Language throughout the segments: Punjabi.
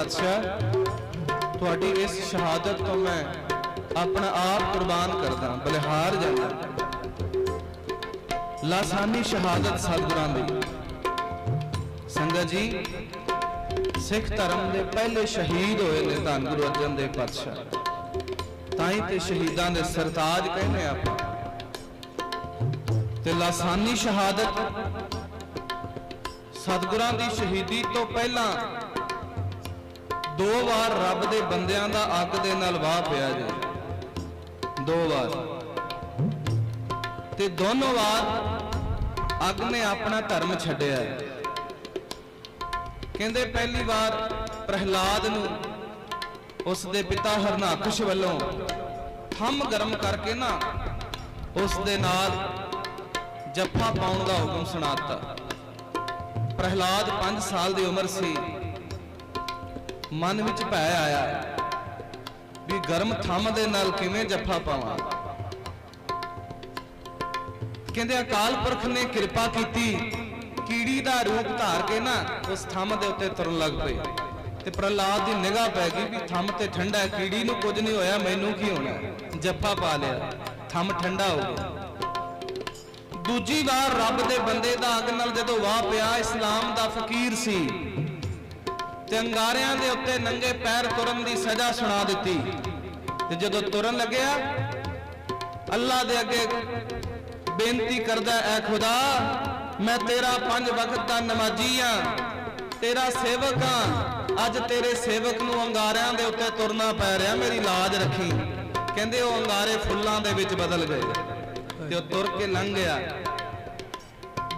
ਪਾਤਸ਼ਾਹ, ਤੁਹਾਡੀ ਇਸ ਸ਼ਹਾਦਤ ਤੋਂ ਮੈਂ ਆਪਣਾ ਆਪ ਕੁਰਬਾਨ ਕਰਦਾ, ਬਲਿਹਾਰ ਜਾਂਦਾ। ਲਾਸਾਨੀ ਸ਼ਹਾਦਤ ਸਤਿਗੁਰਾਂ ਦੀ। ਸੰਗਤ ਜੀ, ਸਿੱਖ ਧਰਮ ਦੇ ਪਹਿਲੇ ਸ਼ਹੀਦ ਹੋਏ ਨੇ ਧੰਨ ਗੁਰੂ ਅਰਜਨ ਦੇਵ ਪਾਤਸ਼ਾਹ। ਤਾਂ ਹੀ ਤੇ ਸ਼ਹੀਦਾਂ ਦੇ ਸਰਤਾਜ ਕਹਿੰਦੇ ਆਪਾਂ। ਤੇ ਲਾਸਾਨੀ ਸ਼ਹਾਦਤ ਸਤਿਗੁਰਾਂ ਦੀ ਸ਼ਹੀਦੀ ਤੋਂ ਪਹਿਲਾਂ ਦੋ ਵਾਰ ਰੱਬ ਦੇ ਬੰਦਿਆਂ ਦਾ ਅੱਗ ਦੇ ਨਾਲ ਵਾਹ ਪਿਆ ਜੀ। ਦੋ ਵਾਰ। ਤੇ ਦੋਨੋਂ ਵਾਰ ਅੱਗ ਨੇ ਆਪਣਾ ਧਰਮ ਛੱਡਿਆ। ਕਹਿੰਦੇ ਪਹਿਲੀ ਵਾਰ ਪ੍ਰਹਿਲਾਦ ਨੂੰ ਉਸ ਦੇ ਪਿਤਾ ਹਰਨਾਕਸ਼ ਵੱਲੋਂ ਥੰਮ ਗਰਮ ਕਰਕੇ ਨਾ ਉਸ ਦੇ ਨਾਲ ਜੱਫਾ ਪਾਉਣ ਦਾ ਹੁਕਮ ਸੁਣਾਤਾ ਪ੍ਰਹਿਲਾਦ 5 ਸਾਲ ਦੀ ਉਮਰ ਸੀ। ਮਨ ਵਿੱਚ ਭੈ ਆਇਆ ਵੀ ਗਰਮ ਥੰਮ ਦੇ ਨਾਲ ਕਿਵੇਂ ਜੱਫਾ ਪਾਵਾਂ। ਕਹਿੰਦੇ ਅਕਾਲ ਪੁਰਖ ਨੇ ਕਿਰਪਾ ਕੀਤੀ, ਕੀੜੀ ਦਾ ਰੂਪ ਧਾਰ ਕੇ ਨਾ ਉਸ ਥੰਮ ਦੇ ਉੱਤੇ ਤੁਰਨ ਲੱਗ ਪਏ। ਤੇ ਪ੍ਰਹਿਲਾਦ ਦੀ ਨਿਗਾਹ ਪੈ ਗਈ ਵੀ ਥੰਮ ਤੇ ਠੰਡਾ ਕੀੜੀ ਨੂੰ ਕੁਝ ਨਹੀਂ ਹੋਇਆ, ਮੈਨੂੰ ਕੀ ਹੋਣਾ? ਹੈ? ਜੱਫਾ ਪਾ ਲਿਆ, ਥੰਮ ਠੰਡਾ ਹੋ ਗਿਆ। ਦੂਜੀ ਵਾਰ ਰੱਬ ਦੇ ਬੰਦੇ ਦਾ ਅੱਗ ਨਾਲ ਜਦੋਂ ਵਾਹ ਪਿਆ, ਇਸਲਾਮ ਦਾ ਫਕੀਰ ਸੀ। ਤੇ ਅੰਗਾਰਿਆਂ ਦੇ ਉੱਤੇ ਨੰਗੇ ਪੈਰ ਤੁਰਨ ਦੀ ਸਜ਼ਾ ਸੁਣਾ ਦਿੱਤੀ। ਤੇ ਜਦੋਂ ਤੁਰਨ ਲੱਗਿਆ ਅੱਲਾ ਦੇ ਅੱਗੇ ਬੇਨਤੀ ਕਰਦਾ ਐ ਖੁਦਾ, ਮੈਂ ਤੇਰਾ ਪੰਜ ਵਕਤ ਦਾ ਨਮਾਜ਼ੀ ਆ, ਤੇਰਾ ਸੇਵਕ ਆ, ਅੱਜ ਤੇਰੇ ਸੇਵਕ ਨੂੰ ਅੰਗਾਰਿਆਂ ਦੇ ਉੱਤੇ ਤੁਰਨਾ ਪੈ ਰਿਹਾ, ਮੇਰੀ ਲਾਜ ਰੱਖੀ। ਕਹਿੰਦੇ ਉਹ ਅੰਗਾਰੇ ਫੁੱਲਾਂ ਦੇ ਵਿੱਚ ਬਦਲ ਗਏ। ਤੇ ਉਹ ਤੁਰ ਕੇ ਲੰਘ ਗਿਆ।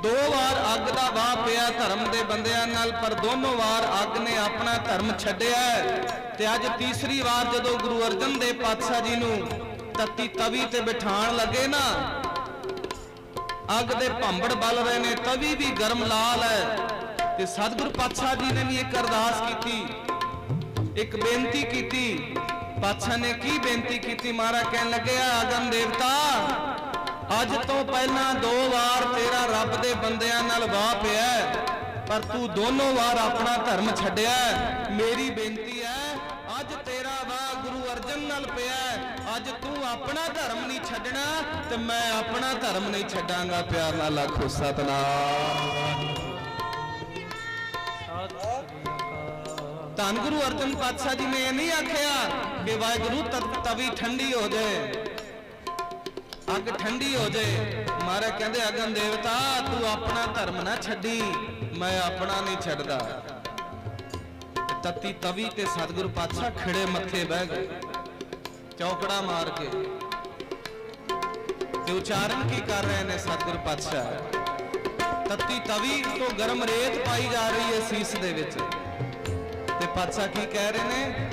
ਦੋ ਵਾਰ ਅੱਗ ਦਾ ਵਾਹ ਪਿਆ ਧਰਮ ਦੇ ਬੰਦਿਆਂ ਨਾਲ, ਪਰ ਦੋਨੋਂ ਵਾਰ ਅੱਗ ਨੇ ਆਪਣਾ ਧਰਮ ਛੱਡਿਆ ਤੇ ਅੱਜ ਤੀਸਰੀ ਵਾਰ ਜਦੋਂ ਗੁਰੂ ਅਰਜਨ ਦੇਵ ਪਾਤਸ਼ਾਹ ਜੀ ਨੂੰ ਤੱਤੀ ਤਵੀ ਤੇ ਬਿਠਾਣ ਲੱਗੇ ਨਾ, ਅੱਗ ਦੇ ਭਾਂਬੜ ਬਲ ਰਹੇ ਨੇ, ਤਵੀ ਵੀ ਗਰਮ ਲਾਲ ਹੈ। ਤੇ ਸਤਿਗੁਰ ਪਾਤਸ਼ਾਹ ਜੀ ਨੇ ਵੀ ਇੱਕ ਅਰਦਾਸ ਕੀਤੀ, ਇੱਕ ਬੇਨਤੀ ਕੀਤੀ। ਪਾਤਸ਼ਾਹ ਨੇ ਕੀ ਬੇਨਤੀ ਕੀਤੀ? ਮਹਾਰਾਜ ਕਹਿਣ ਲੱਗੇ, ਆ ਆਗਮ ਦੇਵਤਾ ਅੱਜ ਤੋਂ ਪਹਿਲਾਂ ਦੋ ਵਾਰ ਤੇਰਾ ਰੱਬ ਦੇ ਬੰਦਿਆਂ ਨਾਲ ਵਾਹ ਪਿਆ ਪਰ ਤੂੰ ਦੋਨੋਂ ਵਾਰ ਆਪਣਾ ਧਰਮ ਛੱਡਿਆ ਮੇਰੀ ਬੇਨਤੀ ਹੈ, ਅੱਜ ਤੇਰਾ ਵਾਹ ਗੁਰੂ ਅਰਜਨ ਨਾਲ ਪਿਆ ਅੱਜ ਤੂੰ ਆਪਣਾ ਧਰਮ ਨਹੀਂ ਛੱਡਣਾ ਤੇ ਮੈਂ ਆਪਣਾ ਧਰਮ ਨਹੀਂ ਛੱਡਾਂਗਾ, ਪਿਆਰ ਨਾਲ ਆਖੋ, ਸਤਨਾਮ। ਧੰਨ ਗੁਰੂ ਅਰਜਨ ਪਾਤਸ਼ਾਹ ਜੀ ਨੇ ਇਹ ਨਹੀਂ ਆਖਿਆ ਕਿ ਵਾਹਿਗੁਰੂ ਤਵੀ ਠੰਡੀ ਹੋ ਜਾਏ। ਅੱਗ ਠੰਡੀ ਹੋ ਜਾਏ ਮਹਾਰਾਜ ਕਹਿੰਦੇ, ਅਗਨ ਦੇਵਤਾ, ਤੂੰ ਆਪਣਾ ਧਰਮ ਨਾ ਛੱਡੀ, ਮੈਂ ਆਪਣਾ ਨਹੀਂ ਛੱਡਦਾ। ਤਤੀ ਤਵੀ ਤੇ ਸਤਿਗੁਰੂ ਪਾਤਸ਼ਾਹ ਖਿੜੇ ਮੱਥੇ ਬਹਿ ਗਏ, ਚੌਕੜਾ ਮਾਰ ਕੇ। ਤੇ ਉਚਾਰਨ ਕੀ ਕਰ ਰਹੇ ਨੇ ਸਤਿਗੁਰੂ ਪਾਤਸ਼ਾਹ? ਤਤੀ ਤਵੀ ਤੋਂ ਗਰਮ ਰੇਤ ਪਾਈ ਜਾ ਰਹੀ ਹੈ ਸੀਸ ਦੇ ਵਿੱਚ। ਤੇ ਪਾਤਸ਼ਾਹ ਕੀ ਕਹਿ ਰਹੇ ਨੇ?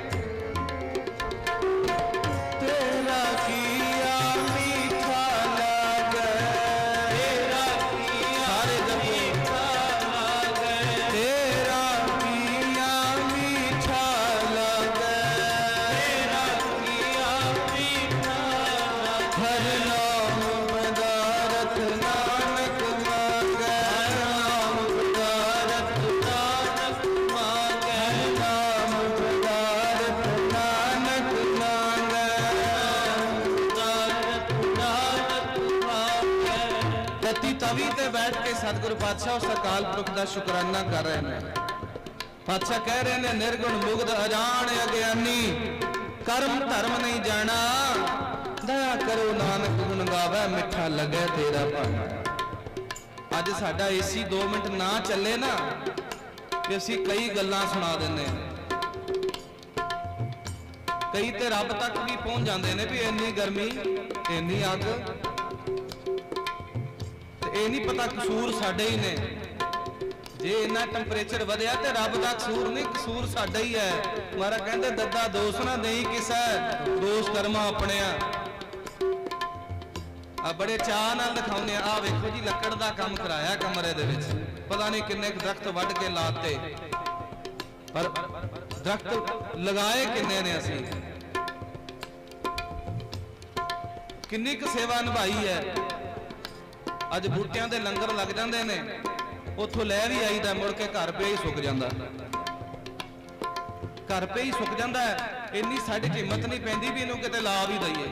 ਸਤਿਗੁਰੂ ਪਾਤਸ਼ਾਹ, ਉਸ ਅਕਾਲ ਪੁਰਖ ਦਾ ਸ਼ੁਕਰਾਨਾ ਕਰ ਰਹੇ ਨੇ। ਪਾਤਸ਼ਾਹ ਕਹਿ ਰਹੇ ਨੇ, ਨਿਰਗੁਣ ਮੁਗਧ ਅਜਾਣ ਅਗਿਆਨੀ, ਕਰਮ ਧਰਮ ਨਹੀਂ ਜਾਣਾ। ਦਇਆ ਕਰੋ ਨਾਨਕ ਗੁਣ ਗਾਵੇ, ਮਿੱਠਾ ਲੱਗੇ ਤੇਰਾ ਭਾਣਾ। ਅੱਜ ਸਾਡਾ ਏਸੀ 2 ਮਿੰਟ ਨਾ ਚੱਲੇ ਨਾ ਤੇ ਅਸੀਂ ਕਈ ਗੱਲਾਂ ਸੁਣਾ ਦਿੰਦੇ ਕਈ ਤੇ ਰੱਬ ਤੱਕ ਵੀ ਪਹੁੰਚ ਜਾਂਦੇ ਨੇ ਵੀ ਇੰਨੀ ਗਰਮੀ, ਇੰਨੀ ਅੱਗ ਇਹ ਨਹੀਂ ਪਤਾ ਕਸੂਰ ਸਾਡੇ ਹੀ ਨੇ। ਜੇ ਇੰਨਾ ਟੈਂਪਰੇਚਰ ਵਧਿਆ ਤੇ ਰੱਬ ਦਾ ਕਸੂਰ ਨਹੀਂ, ਕਸੂਰ ਸਾਡਾ ਹੀ ਹੈ। ਮਾਰਾ ਕਹਿੰਦੇ, ਦੱਦਾ ਦੋਸ ਨਾ ਦੇਈ ਕਿਸੈ ਦੋਸ ਕਰਮਾ ਆਪਣਿਆ। ਆ ਬੜੇ ਚਾਹ ਨਾਲ ਦਿਖਾਉਂਦੇ ਆ। ਆਹ ਵੇਖੋ ਜੀ, ਲੱਕੜ ਦਾ ਕੰਮ ਕਰਾਇਆ ਕਮਰੇ ਦੇ ਵਿੱਚ। ਪਤਾ ਨਹੀਂ ਕਿੰਨੇ ਕੁ ਦਰਖਤ ਵੱਢ ਕੇ ਲਾਤੇ। ਪਰ ਦਰਖਤ ਲਗਾਏ ਕਿੰਨੇ ਨੇ ਅਸੀਂ? ਕਿੰਨੀ ਕੁ ਸੇਵਾ ਨਿਭਾਈ ਹੈ। ਅੱਜ ਬੂਟਿਆਂ ਦੇ ਲੰਗਰ ਲੱਗ ਜਾਂਦੇ ਨੇ। ਉੱਥੋਂ ਲੈ ਵੀ ਆਈਦਾ, ਮੁੜ ਕੇ ਘਰ ਪਿਆ ਹੀ ਸੁੱਕ ਜਾਂਦਾ। ਘਰ ਪੇ ਹੀ ਸੁੱਕ ਜਾਂਦਾ ਇੰਨੀ ਸਾਡੀ 'ਚ ਹਿੰਮਤ ਨਹੀਂ ਪੈਂਦੀ ਵੀ ਇਹਨੂੰ ਕਿਤੇ ਲਾ ਵੀ ਦਈਏ।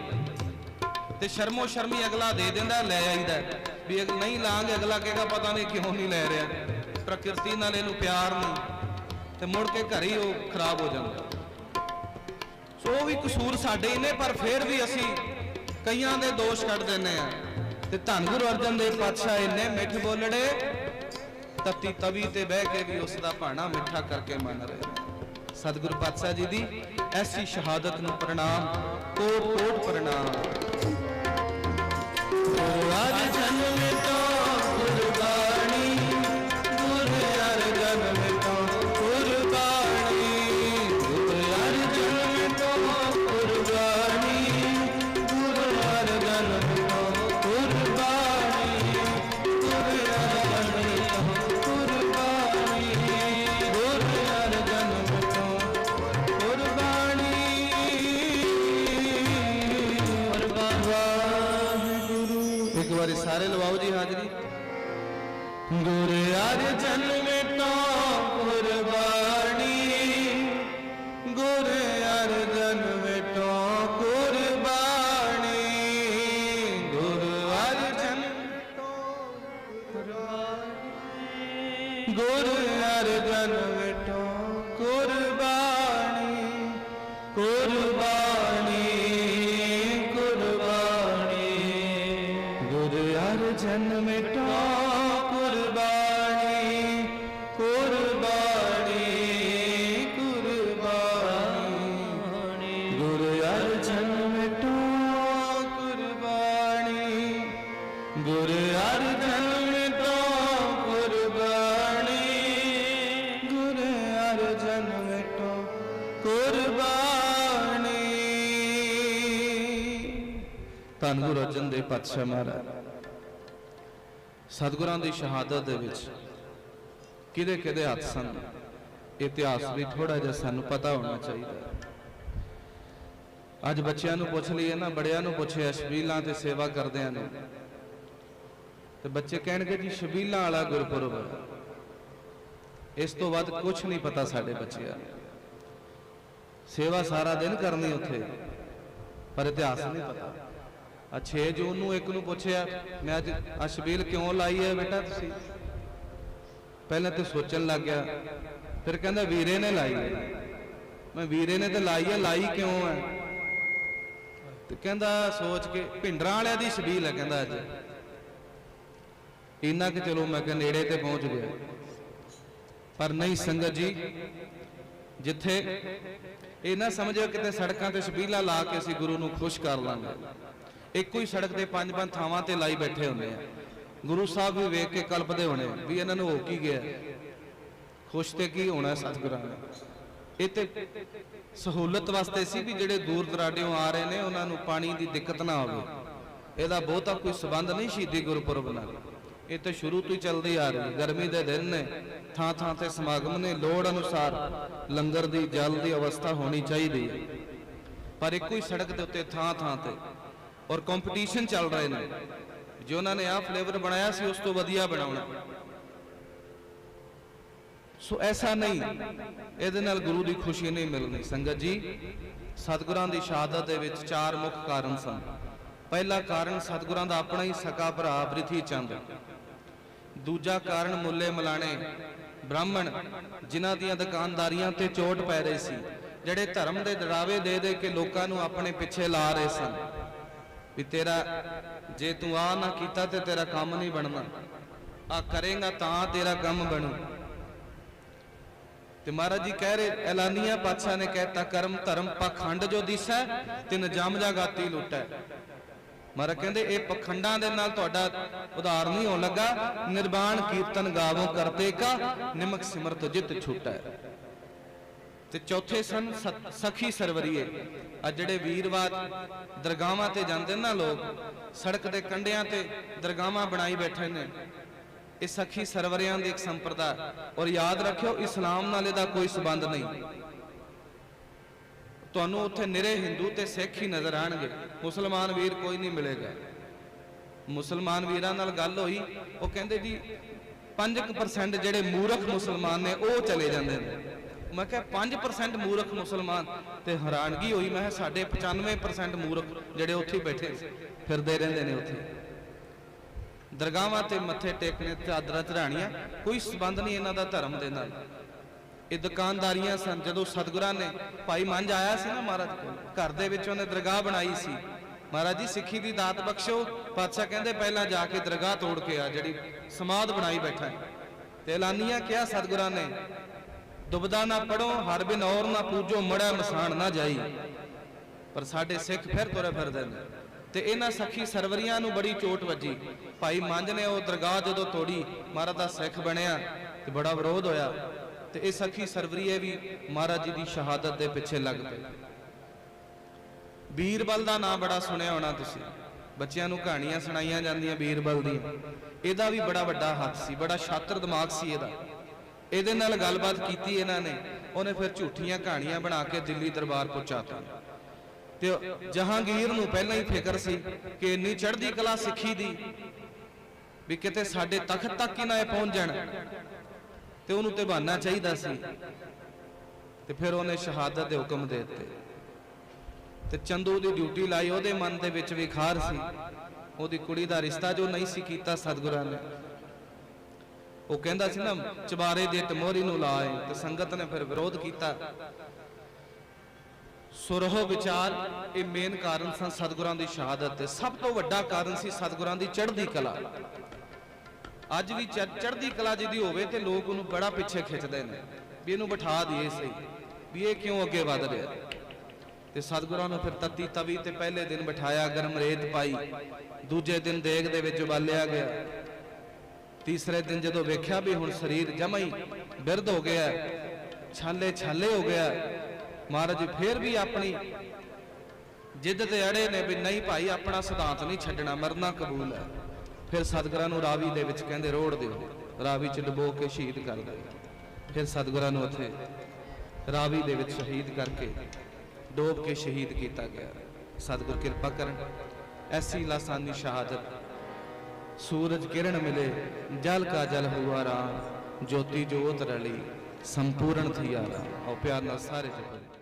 ਤੇ ਸ਼ਰਮੋ ਸ਼ਰਮੀ ਅਗਲਾ ਦੇ ਦਿੰਦਾ, ਲੈ ਆਈਦਾ ਵੀ ਅਗ, ਨਹੀਂ ਲਾਂਗੇ, ਅਗਲਾ ਕਹੇਗਾ, ਪਤਾ ਨਹੀਂ ਕਿਉਂ ਨਹੀਂ ਲੈ ਰਿਹਾ। ਪ੍ਰਕਿਰਤੀ ਨਾਲ ਇਹਨੂੰ ਪਿਆਰ ਨਹੀਂ। ਤੇ ਮੁੜ ਕੇ ਘਰ ਹੀ ਉਹ ਖਰਾਬ ਹੋ ਜਾਂਦਾ। ਸੋ ਉਹ ਵੀ ਕਸੂਰ ਸਾਡੇ ਹੀ ਨੇ, ਪਰ ਫਿਰ ਵੀ ਅਸੀਂ ਕਈਆਂ ਦੇ ਦੋਸ਼ ਕੱਢ ਦਿੰਨੇ ਆ ਤੇ ਧੰਨ ਗੁਰੂ ਅਰਜਨ ਦੇਵ ਪਾਤਸ਼ਾਹ ਇੰਨੇ ਮਿੱਠ ਬੋਲੜੇ, ਤਤੀ ਤਵੀ ਤੇ ਬਹਿ ਕੇ ਵੀ ਉਸ ਦਾ ਭਾਣਾ ਮਿੱਠਾ ਕਰਕੇ ਮੰਨ ਰਹੇ ਸਤਿਗੁਰੂ ਪਾਤਸ਼ਾਹ ਜੀ ਦੀ ਐਸੀ ਸ਼ਹਾਦਤ ਨੂੰ ਪ੍ਰਣਾਮ ਕੋਟ ਕੋਟ ਪ੍ਰਣਾਮ। ਸਾਰੇ ਲਵਾਓ ਜੀ ਹਾਜ਼ਰੀ। ਗੁਰ ਅਰਜਨ ਮਿਟੋ ਕੁਰਬਾਨੀ, ਗੁਰ ਅਰਜਨ ਮਿਟੋ ਕੁਰਬਾਨੀ, ਗੁਰ ਅਰਜਨ ਮਿਟੋ ਕੁਰਬਾਨੀ, ਗੁਰ ਅਰਜਨ ਮਿਟੋ ਕੁਰਬਾਨੀ। ਗੁਰ ਅਰਜਨ ਮਿਟੋ ਕੁਰਬਾਨੀ। ਗੁਰ ਅਰਜਨ ਮਿਟੋ ਕੁਰਬਾਨੀ। ਧੰਨ ਗੁਰੂ ਅਰਜਨ ਦੇਵ ਪਾਤਸ਼ਾਹ ਮਹਾਰਾਜ। ਸਤਿਗੁਰਾਂ ਦੀ ਸ਼ਹਾਦਤ ਦੇ ਵਿੱਚ ਕਿਹਦੇ ਕਿਹਦੇ ਹੱਥ ਸਨ? ਇਤਿਹਾਸ ਵੀ ਥੋੜਾ ਜਿਹਾ ਸਾਨੂੰ ਪਤਾ ਹੋਣਾ ਚਾਹੀਦਾ ਅੱਜ ਬੱਚਿਆਂ ਨੂੰ ਪੁੱਛ ਲਈਏ ਨਾ, ਬੜਿਆਂ ਨੂੰ ਪੁੱਛਿਆ ਸ਼ਬੀਲਾਂ ਤੇ ਸੇਵਾ ਕਰਦਿਆਂ ਨੇ। ਤੇ ਬੱਚੇ ਕਹਿਣਗੇ ਜੀ ਸ਼ਬੀਲਾਂ ਵਾਲਾ ਗੁਰਪੁਰਬ। ਇਸ ਤੋਂ ਵੱਧ ਕੁਝ ਨਹੀਂ ਪਤਾ ਸਾਡੇ ਬੱਚਿਆਂ ਸੇਵਾ ਸਾਰਾ ਦਿਨ ਕਰਨੀ ਉੱਥੇ, ਪਰ ਇਤਿਹਾਸ ਨਹੀਂ ਪਤਾ। ਆ 6 ਜੂਨ ਨੂੰ ਇੱਕ ਨੂੰ ਪੁੱਛਿਆ, ਮੈਂ ਅੱਜ ਆ ਸ਼ਬੀਲ ਕਿਉਂ ਲਾਈ ਹੈ ਬੇਟਾ ਤੁਸੀਂ? ਪਹਿਲਾਂ ਤੇ ਸੋਚਣ ਲੱਗ ਗਿਆ, ਫਿਰ ਕਹਿੰਦਾ ਵੀਰੇ ਨੇ ਲਾਈ ਹੈ। ਮੈਂ ਵੀਰੇ ਨੇ ਤੇ ਲਾਈ ਹੈ, ਲਾਈ ਕਿਉਂ ਹੈ? ਤੇ ਕਹਿੰਦਾ ਸੋਚ ਕੇ, ਭਿੰਡਰਾਂ ਵਾਲਿਆਂ ਦੀ ਸ਼ਬੀਲ ਹੈ, ਕਹਿੰਦਾ ਅੱਜ। ਇੰਨਾ ਕਿ ਚਲੋ ਮੈਂ ਕਿਹਾ ਨੇੜੇ ਤੇ ਪਹੁੰਚ ਗਿਆ। ਪਰ ਨਹੀਂ ਸੰਗਤ ਜੀ, ਜਿੱਥੇ ਇਹ ਨਾ ਸਮਝਿਓ ਕਿਤੇ ਸੜਕਾਂ ਤੇ ਸ਼ਬੀਲਾ ਲਾ ਕੇ ਅਸੀਂ ਗੁਰੂ ਨੂੰ ਖੁਸ਼ ਕਰ ਲਾਂਗੇ। ਇੱਕੋ ਹੀ ਸੜਕ ਤੇ ਪੰਜ ਪੰਜ ਥਾਵਾਂ ਤੇ ਲਾਈ ਬੈਠੇ ਹੁੰਦੇ ਆ। ਗੁਰੂ ਸਾਹਿਬ ਵੀ ਵੇਖ ਕੇ ਕਲਪਦੇ ਹੋਣੇ ਵੀ ਇਹਨਾਂ ਨੂੰ ਹੋ ਕੀ ਗਿਆ। ਖੁਸ਼ ਤੇ ਕੀ ਹੋਣਾ ਸਤਿਗੁਰਾਂ ਨੇ? ਇਹ ਤੇ ਸਹੂਲਤ ਵਾਸਤੇ ਸੀ ਵੀ ਜਿਹੜੇ ਦੂਰ ਦਰਾਡਿਓਂ ਆ ਰਹੇ ਨੇ, ਉਹਨਾਂ ਨੂੰ ਪਾਣੀ ਦੀ ਦਿੱਕਤ ਨਾ ਆਵੇ ਇਹਦਾ ਬਹੁਤਾ ਕੋਈ ਸਬੰਧ ਨਹੀਂ ਸ਼ਹੀਦੀ ਗੁਰਪੁਰਬ ਨਾਲ। ਇਹ ਤਾਂ ਸ਼ੁਰੂ ਤੋਂ ਹੀ ਚੱਲਦੀ ਆ ਰਹੀ ਹੈ। ਗਰਮੀ ਦੇ ਦਿਨ ਨੇ, ਥਾਂ ਥਾਂ ਤੇ ਸਮਾਗਮ ਨੇ, ਲੋੜ ਅਨੁਸਾਰ ਲੰਗਰ ਦੀ, ਜਲ ਦੀ ਅਵਸਥਾ ਹੋਣੀ ਚਾਹੀਦੀ ਹੈ। ਪਰ ਇੱਕੋ ਹੀ ਸੜਕ ਦੇ ਉੱਤੇ, ਥਾਂ ਥਾਂ ਤੇ ਔਰ ਕੰਪੀਟੀਸ਼ਨ ਚੱਲ ਰਹੇ ਨੇ ਜੋ ਉਹਨਾਂ ਨੇ ਆਹ ਫਲੇਵਰ ਬਣਾਇਆ ਸੀ, ਉਸ ਤੋਂ ਵਧੀਆ ਬਣਾਉਣਾ। ਸੋ ਐਸਾ ਨਹੀਂ, ਇਹਦੇ ਨਾਲ ਗੁਰੂ ਦੀ ਖੁਸ਼ੀ ਨਹੀਂ ਮਿਲਣੀ। ਸੰਗਤ ਜੀ, ਸਤਿਗੁਰਾਂ ਦੀ ਸ਼ਹਾਦਤ ਦੇ ਵਿੱਚ ਚਾਰ ਮੁੱਖ ਕਾਰਨ ਸਨ। ਪਹਿਲਾ ਕਾਰਨ ਸਤਿਗੁਰਾਂ ਦਾ ਆਪਣਾ ਹੀ ਸਕਾ ਭਰਾ ਪ੍ਰਿਥੀ ਚੰਦ। ਦੂਜਾ ਕਾਰਨ ਮੁੱਲੇ ਮਲਾਣੇ। ਬ੍ਰਾਹਮਣ, ਜਿਨ੍ਹਾਂ ਦੀਆਂ ਦੁਕਾਨਦਾਰੀਆਂ ਤੇ ਚੋਟ ਪੈ ਰਹੀ ਸੀ, ਜਿਹੜੇ ਧਰਮ ਦੇ ਡਰਾਵੇ ਦੇ ਦੇ ਕੇ ਲੋਕਾਂ ਨੂੰ ਆਪਣੇ ਪਿੱਛੇ ਲਾ ਰਹੇ ਸਨ। ਵੀ ਤੇਰਾ, ਜੇ ਤੂੰ ਆ ਨਾ ਕੀਤਾ ਤੇ ਤੇਰਾ ਕੰਮ ਨਹੀਂ ਬਣਨਾ। ਆ ਕਰੇਗਾ ਤਾਂ ਤੇਰਾ ਕੰਮ ਬਣੂ। ਤੇ ਮਹਾਰਾਜ ਜੀ ਕਹਿ ਰਹੇ, ਐਲਾਨੀਆਂ ਪਾਤਸ਼ਾਹ ਨੇ ਕਹਿਤਾ ਕਰਮ ਧਰਮ ਪਖੰਡ ਜੋ ਦਿਸੈ, ਤਿਨ ਜਮ ਜਾਗਾਤੀ ਲੁੱਟੈ। ਮਹਾਰਾਜ ਕਹਿੰਦੇ ਇਹ ਪਖੰਡਾਂ ਦੇ ਨਾਲ ਤੁਹਾਡਾ ਉਧਾਰ ਨਹੀਂ ਹੋਣ ਲੱਗਾ। ਨਿਰਵਾਣ ਕੀਰਤਨ ਗਾਵੋ ਕਰਤੇ ਕਾ ਨਿਮਕ ਸਿਮਰਤ ਜਿਤ ਛੁਟੈ। ਤੇ ਚੌਥੇ ਸਨ ਸਖੀ ਸਰਵਰੀਏ। ਆ ਜਿਹੜੇ ਵੀਰਵਾਰ ਦਰਗਾਹਾਂ ਤੇ ਜਾਂਦੇ ਨੇ ਨਾ ਲੋਕ ਸੜਕ ਦੇ ਕੰਢਿਆਂ ਤੇ ਦਰਗਾਹਾਂ ਬਣਾਈ ਬੈਠੇ ਨੇ। ਇਹ ਸਖੀ ਸਰਵਰਿਆਂ ਦੀ ਇੱਕ ਸੰਪਰਦਾ। ਔਰ ਯਾਦ ਰੱਖਿਓ ਇਸਲਾਮ ਨਾਲ ਇਹਦਾ ਕੋਈ ਸਬੰਧ ਨਹੀਂ। ਤੁਹਾਨੂੰ ਉੱਥੇ ਨਿਰੇ ਹਿੰਦੂ ਤੇ ਸਿੱਖ ਹੀ ਨਜ਼ਰ ਆਣਗੇ। ਮੁਸਲਮਾਨ ਵੀਰ ਕੋਈ ਨਹੀਂ ਮਿਲੇਗਾ। ਮੁਸਲਮਾਨ ਵੀਰਾਂ ਨਾਲ ਗੱਲ ਹੋਈ, ਉਹ ਕਹਿੰਦੇ ਜੀ 5% ਜਿਹੜੇ ਮੂਰਖ ਮੁਸਲਮਾਨ ਨੇ, ਉਹ ਚਲੇ ਜਾਂਦੇ ਨੇ। ਮੈਂ ਕਿਹਾ 5% ਮੂਰਖ ਮੁਸਲਮਾਨ? ਤੇ ਹੈਰਾਨਗੀ ਹੋਈ, ਮੈਂ ਕਿਹਾ, ਸਾਡੇ 95% ਮੂਰਖ ਜਿਹੜੇ ਉੱਥੇ ਬੈਠੇ ਫਿਰਦੇ ਰਹਿੰਦੇ ਨੇ ਉੱਥੇ। ਦਰਗਾਹਾਂ ਤੇ ਮੱਥੇ ਟੇਕਣੇ ਚਾਦਰਾਂ ਚੜਾਣੀਆਂ ਕੋਈ ਸਬੰਧ ਨਹੀਂ ਇਹਨਾਂ ਦਾ ਧਰਮ ਦੇ ਨਾਲ। ਇਹ ਦੁਕਾਨਦਾਰੀਆਂ ਸਨ, ਜਦੋਂ ਸਤਿਗੁਰਾਂ ਨੇ ਭਾਈ ਮੰਝ ਆਇਆ ਸੀ ਨਾ ਮਹਾਰਾਜ ਕੋਲ, ਘਰ ਦੇ ਵਿੱਚ ਉਹਨੇ ਦਰਗਾਹ ਬਣਾਈ ਸੀ। ਮਹਾਰਾਜ ਜੀ, ਸਿੱਖੀ ਦੀ ਦਾਤ ਬਖਸ਼ੋ ਪਾਤਸ਼ਾਹ ਕਹਿੰਦੇ, ਪਹਿਲਾਂ ਜਾ ਕੇ ਦਰਗਾਹ ਤੋੜ ਕੇ ਆ, ਜਿਹੜੀ ਸਮਾਧ ਬਣਾਈ ਬੈਠਾ ਹੈ। ਤੇ ਐਲਾਨੀਆਂ ਕਿਹਾ ਸਤਿਗੁਰਾਂ ਨੇ, ਦੁਬਦਾ ਨਾ ਪੜੋ ਹਰ ਬਿਨ ਔਰ ਨਾ ਪੂਜੋ ਮੜਾ ਮਸਾਨ ਨਾ ਜਾਈ। ਪਰ ਸਾਡੇ ਸਿੱਖ ਫਿਰ ਤੁਰੇ ਫਿਰਦੇ ਨੇ। ਤੇ ਇਹਨਾਂ ਸਖੀ ਸਰਵਰੀਆਂ ਨੂੰ ਬੜੀ ਚੋਟ ਵੱਜੀ। ਭਾਈ ਮੰਝ ਨੇ ਉਹ ਦਰਗਾਹ ਜਦੋਂ ਤੋੜੀ, ਮਹਾਰਾਜ ਦਾ ਸਿੱਖ ਬਣਿਆ ਤੇ ਬੜਾ ਵਿਰੋਧ ਹੋਇਆ। ਤੇ ਇਹ ਸਖੀ ਸਰਵਰੀਏ ਵੀ ਮਹਾਰਾਜ ਜੀ ਦੀ ਸ਼ਹਾਦਤ ਦੇ ਪਿੱਛੇ ਲੱਗ ਪਏ। ਬੀਰਬਲ ਦਾ ਨਾਮ ਬੜਾ ਸੁਣਿਆ ਹੋਣਾ ਤੁਸੀਂ। ਬੱਚਿਆਂ ਨੂੰ ਕਹਾਣੀਆਂ ਸੁਣਾਈਆਂ ਜਾਂਦੀਆਂ ਬੀਰਬਲ ਦੀਆਂ। ਇਹਦਾ ਵੀ ਬੜਾ ਵੱਡਾ ਹੱਥ ਸੀ, ਬੜਾ ਸ਼ਾਤਰ ਦਿਮਾਗ ਸੀ ਇਹਦਾ। ਇਹਦੇ ਨਾਲ ਗੱਲਬਾਤ ਕੀਤੀ ਇਹਨਾਂ ਨੇ। ਉਹਨੇ ਫਿਰ ਝੂਠੀਆਂ ਕਹਾਣੀਆਂ ਬਣਾ ਕੇ ਦਿੱਲੀ ਦਰਬਾਰ ਪਹੁੰਚਾਤਾ। ਤੇ ਜਹਾਂਗੀਰ ਨੂੰ ਪਹਿਲਾਂ ਹੀ ਫਿਕਰ ਸੀ ਕਿ ਇੰਨੀ ਚੜ੍ਹਦੀ ਕਲਾ ਸਿੱਖੀ ਦੀ ਵੀ ਕਿਤੇ ਸਾਡੇ ਤਖਤ ਤੱਕ ਹੀ ਨਾ ਇਹ ਪਹੁੰਚ ਜਾਣ। ਤੇ ਉਹਨੂੰ ਤੇ ਬਹਾਨਾ ਚਾਹੀਦਾ ਸੀ। ਤੇ ਫਿਰ ਉਹਨੇ ਸ਼ਹਾਦਤ ਦੇ ਹੁਕਮ ਦੇ ਦਿੱਤੇ। ਤੇ ਚੰਦੂ ਦੀ ਡਿਊਟੀ ਲਾਈ, ਉਹਦੇ ਮਨ ਦੇ ਵਿੱਚ ਵਿਖਾਰ ਸੀ। ਉਹਦੀ ਕੁੜੀ ਦਾ ਰਿਸ਼ਤਾ ਜੋ ਨਹੀਂ ਸੀ ਕੀਤਾ ਸਤਿਗੁਰਾਂ ਨੇ। ਉਹ ਕਹਿੰਦਾ ਸੀ ਨਾ, ਚਬਾਰੇ ਦੇ ਟਮੋਰੀ ਨੂੰ ਲਾਏ ਤੇ ਸੰਗਤ ਨੇ ਫਿਰ ਵਿਰੋਧ ਕੀਤਾ। ਸੁਰਹੋ ਵਿਚਾਰ, ਇਹ ਮੇਨ ਕਾਰਨ ਸਨ ਸਤਿਗੁਰਾਂ ਦੀ ਸ਼ਹਾਦਤ ਤੇ। ਸਭ ਤੋਂ ਵੱਡਾ ਕਾਰਨ ਸੀ ਸਤਿਗੁਰਾਂ ਦੀ ਚੜ੍ਹਦੀ ਕਲਾ। ਅੱਜ ਵੀ ਚੜ੍ਹ- ਚੜ੍ਹਦੀ ਕਲਾ ਜਿਹਦੀ ਹੋਵੇ ਤੇ ਲੋਕ ਉਹਨੂੰ ਬੜਾ ਪਿੱਛੇ ਖਿੱਚਦੇ ਨੇ, ਵੀ ਇਹਨੂੰ ਬਿਠਾ ਦਈਏ ਸਹੀ, ਵੀ ਇਹ ਕਿਉਂ ਅੱਗੇ ਵਧ ਰਿਹਾ? ਤੇ ਸਤਿਗੁਰਾਂ ਨੂੰ ਫਿਰ ਤੱਤੀ ਤਵੀ ਤੇ ਪਹਿਲੇ ਦਿਨ ਬਿਠਾਇਆ, ਗਰਮ ਰੇਤ ਪਾਈ, ਦੂਜੇ ਦਿਨ ਦੇਗ ਦੇ ਵਿੱਚ ਉਬਾਲਿਆ ਗਿਆ। ਤੀਸਰੇ ਦਿਨ ਜਦੋਂ ਵੇਖਿਆ ਵੀ ਹੁਣ ਸਰੀਰ ਜਮਾ ਹੀ ਬਿਰਧ ਹੋ ਗਿਆ, ਛਾਲੇ ਛਾਲੇ ਹੋ ਗਿਆ, ਮਹਾਰਾਜ ਜੀ ਫੇਰ ਵੀ ਆਪਣੀ ਜਿੱਦ ਤੇ ਅੜੇ ਨੇ ਵੀ ਨਹੀਂ ਭਾਈ, ਆਪਣਾ ਸਿਧਾਂਤ ਨਹੀਂ ਛੱਡਣਾ, ਮਰਨਾ ਕਬੂਲ ਹੈ। ਫਿਰ ਸਤਗੁਰਾਂ ਨੂੰ ਰਾਵੀ ਦੇ ਵਿੱਚ ਕਹਿੰਦੇ, ਰੋੜ ਦਿਓ। ਰਾਵੀ ਚ ਡੁਬੋ ਕੇ ਸ਼ਹੀਦ ਕਰ ਦਿਓ। ਫਿਰ ਸਤਗੁਰਾਂ ਨੂੰ ਉੱਥੇ ਰਾਵੀ ਦੇ ਵਿੱਚ ਸ਼ਹੀਦ ਕਰਕੇ ਡੋਬ ਕੇ ਸ਼ਹੀਦ ਕੀਤਾ ਗਿਆ। ਸਤਗੁਰ ਕਿਰਪਾ ਕਰਨ। ਐਸੀ ਲਾਸਾਨੀ ਸ਼ਹਾਦਤ, ਸੂਰਜ ਕਿਰਨ ਮਿਲੇ, ਜਲ ਕਾ ਜਲ ਹੁਆ ਰਾਮ, ਜੋਤੀ ਜੋਤ ਰਲੀ, ਸੰਪੂਰਨ ਥੀ ਆਰਾ ਔ ਪਿਆਰ ਨਾਲ ਸਾਰੇ ਜਪੋ।